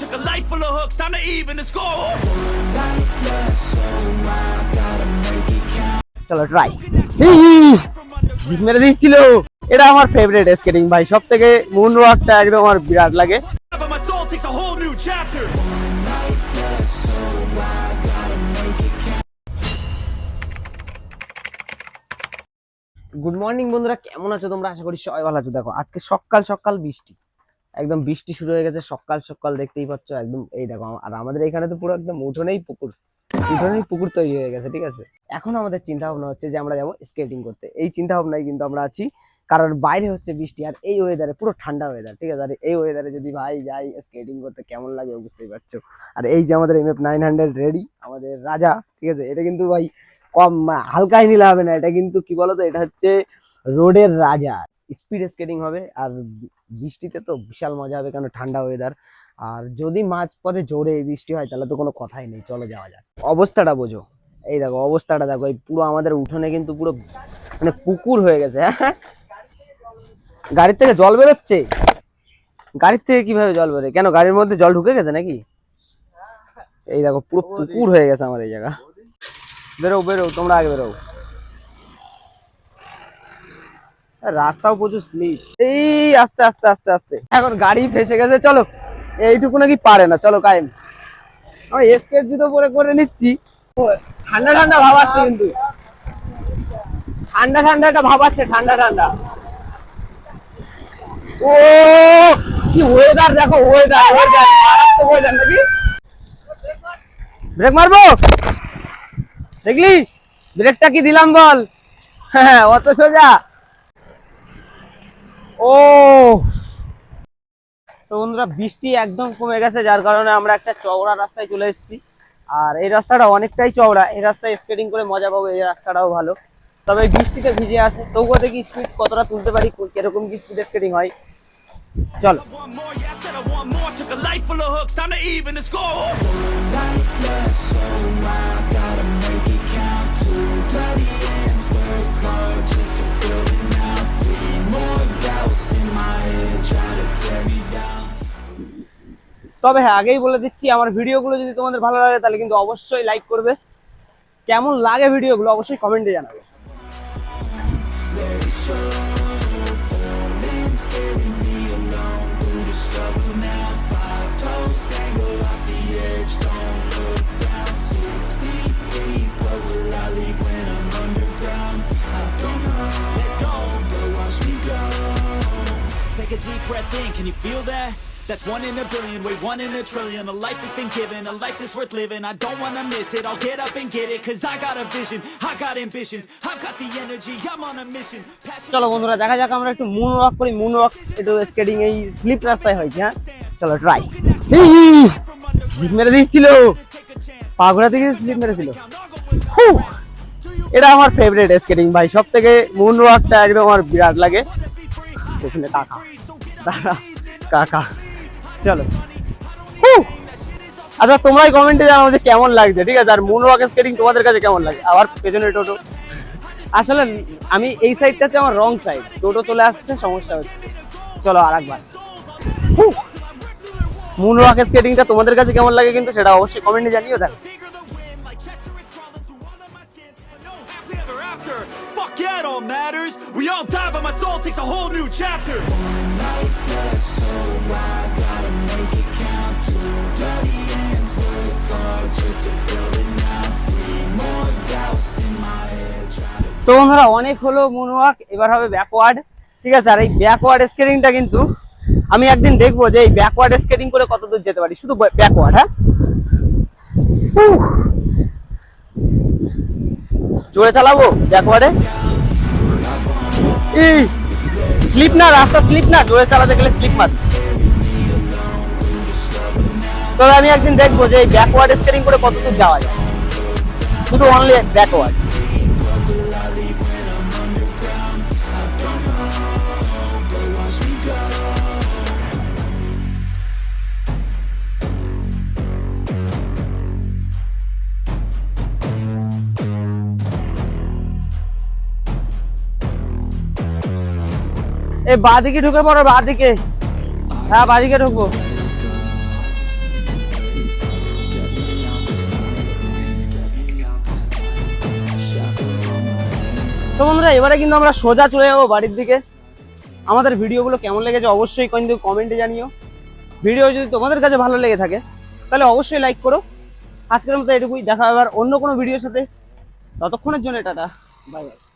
Took a life full of hooks, time to even the score. চলো try slip মেরে দিচ্ছিল এটা আমার ফেভারিট স্কেটিং ভাই সব থেকে মুন ওয়াকটা একদম আমার বিরাট লাগে. গুড মর্নিং বন্ধুরা। কেমন আছো তোমরা? আশা করি সবাই ভালো আছো। দেখো আজকে সকাল সকাল বৃষ্টি। একদম বৃষ্টি শুরু হয়ে গেছে, সকাল সকাল দেখতেই পাচ্ছ, একদম এই দেখো, আর আমাদের এখানে তো পুরো একদম উঠোনেই পুকুর উঠোনেই পুকুর তৈরি হয়ে গেছে, ঠিক আছে? এখন আমাদের চিন্তা ভাবনা হচ্ছে যে আমরা যাব স্কেটিং করতে। এই চিন্তা ভাবনায় কিন্তু আমরা আছি, কারণ বাইরে হচ্ছে বৃষ্টি, আর এই ওয়েদারে পুরো ঠান্ডা ওয়েদার ঠিক আছে? আর এই ওয়েদারে যদি ভাই যাই স্কেটিং করতে, কেমন লাগে বুঝতেই পারছ? আর এই যে আমাদের M F nine hundred ready আমাদের রাজা, ঠিক আছে? এটা কিন্তু ভাই কম, হালকাই নিলে হবে না, এটা কিন্তু কি বলতো? এটা হচ্ছে রোডের রাজা। স্পিড স্কেটিং হবে, আর বৃষ্টিতে তো বিশাল মজা হবে কারণ ঠান্ডা ওয়েদার আর যদি মাঝ পথে জোরে বৃষ্টি হয়, তাহলে তো কোনো কথাই নেই। চলো যাওয়া যাক। অবস্থাটা বোঝো। এই দেখো, অবস্থাটা দেখো। এই পুরো আমাদের উঠোনে কিন্তু পুরো মানে পুকুর হয়ে গেছে হ্যাঁ? গাড়ির থেকে জল বেরোচ্ছে? গাড়ির থেকে কীভাবে জল বেরোয়? কেন, গাড়ির মধ্যে জল ঢুকে গেছে নাকি? এই দেখো, পুরো পুকুর হয়ে গেছে আমার এই জায়গা। বেরো বেরো, তোমরা আগে বেরো। রাস্তাও প্রচুর স্লিপ। এই আস্তে আস্তে আস্তে আস্তে। এখন গাড়ি ফেসে গেছে, চলো। এইটুকু নাকি পারে না, চলো কায়েম। আমি স্কেট জুতো পরে করে নিচ্ছি। ঠান্ডা ঠান্ডা ভাব আসছে কিন্তু। ঠান্ডা ঠান্ডা একটা ভাব আসছে, ঠান্ডা ঠান্ডা। ও, কি ওয়েদার দেখো ওয়েদার ওয়েদার মারাত্মক ওয়েদার নাকি? ব্রেক মারবো? দেখলি? ব্রেকটা কি দিলাম বল? হ্যাঁ অত সোজা। ও। তো বন্ধুরা বৃষ্টি একদম কমে গেছে যার কারণে আমরা একটা চওড়া রাস্তায় চলে এসেছি। আর এই রাস্তাটা অনেকটাই চওড়া এই রাস্তায় স্কেটিং করে মজা পাবো এই রাস্তাটাও ভালো। তবে বৃষ্টিতে ভিজে আসে তবুও দেখি স্পিড কতটা তুলতে পারি কীরকম কি স্পিড স্কেটিং হয়। চলো। Said I want more. Took life hooks, time তবে হ্যাঁ আগেই বলে দিচ্ছি আমার ভিডিওগুলো যদি তোমাদের ভালো লাগে তাহলে কিন্তু অবশ্যই লাইক করবে কেমন লাগে ভিডিওগুলো অবশ্যই কমেন্টে জানাবে Take a deep breath in, can you feel that? That's one in a billion, wait, one in a trillion. A life that's been given, a life that's worth living. I don't wanna miss it, I'll get up and get it. Cause I got a vision, I got ambitions. I've got the energy, I'm on a mission. Passion চলো বন্ধুরা দেখা যাক আমরা একটু moon walk করি moon walk একটু skating এই slip রাস্তায় হয়েছে হ্যাঁ চলো ট্রাই স্লিপ মেরে দিচ্ছিল পাগড়া থেকে স্লিপ মেরেছিল এটা আমার ফেভারিট স্কেটিং ভাই সব থেকে মুন ওয়াকটা একদম আমার বিরাট লাগে পেছনে কাকা কাকা চলো। আচ্ছা তোমরাই কমেন্টে জানাও যে কেমন লাগছে ঠিক আছে? আর মুন ওয়াক স্কেটিং তোমাদের কাছে কেমন লাগে? আবার পেছনে টোটো। আসলে আমি এই সাইডটাতে আমার রং সাইড টোটো চলে আসছে সমস্যা হচ্ছে। চলো আর একবার মুন ওয়াক স্কেটিংটা তোমাদের কাছে কেমন লাগে কিন্তু সেটা অবশ্যই কমেন্টে জানিও দেখ all matters. We all die, but my soul takes a whole new chapter. তো বন্ধুরা, অনেক হলো মুন ওয়াক এবার হবে ব্যাকওয়ার্ড ঠিক আছে? আর এই ব্যাকওয়ার্ড স্কেটিংটা কিন্তু আমি একদিন দেখব যে এই ব্যাকওয়ার্ড স্কেটিং করে কত দূর যেতে পারি। শুধু ব্যাকওয়ার্ড হ্যাঁ। জোরে চালাবো ব্যাকওয়ার্ডে এই স্লিপ না, রাস্তা স্লিপ না, জোরে চালাতে গেলে স্লিপ মারছে। তবে আমি একদিন দেখব যে এই ব্যাকওয়ার্ড স্কেটিং করে কত দূর যাওয়া যায়। শুধু অনলি ব্যাকওয়ার্ড এ বাদিকে ঢুকে পড়ো, বাদিকে। হ্যাঁ বাদিকে ঢুকবো। তো বন্ধুরা, এবারে কিন্তু আমরা সোজা চলে যাব বাড়ির দিকে। আমাদের ভিডিওগুলো কেমন লেগেছে অবশ্যই কিন্তু কমেন্টে জানিও। ভিডিও যদি তোমাদের কাছে ভালো লেগে থাকে, তাহলে অবশ্যই লাইক করো। আজকের মতো এটুকুই, দেখা হবে অন্য কোনো ভিডিওর সাথে। ততক্ষণের জন্য টাটা, বাই বাই।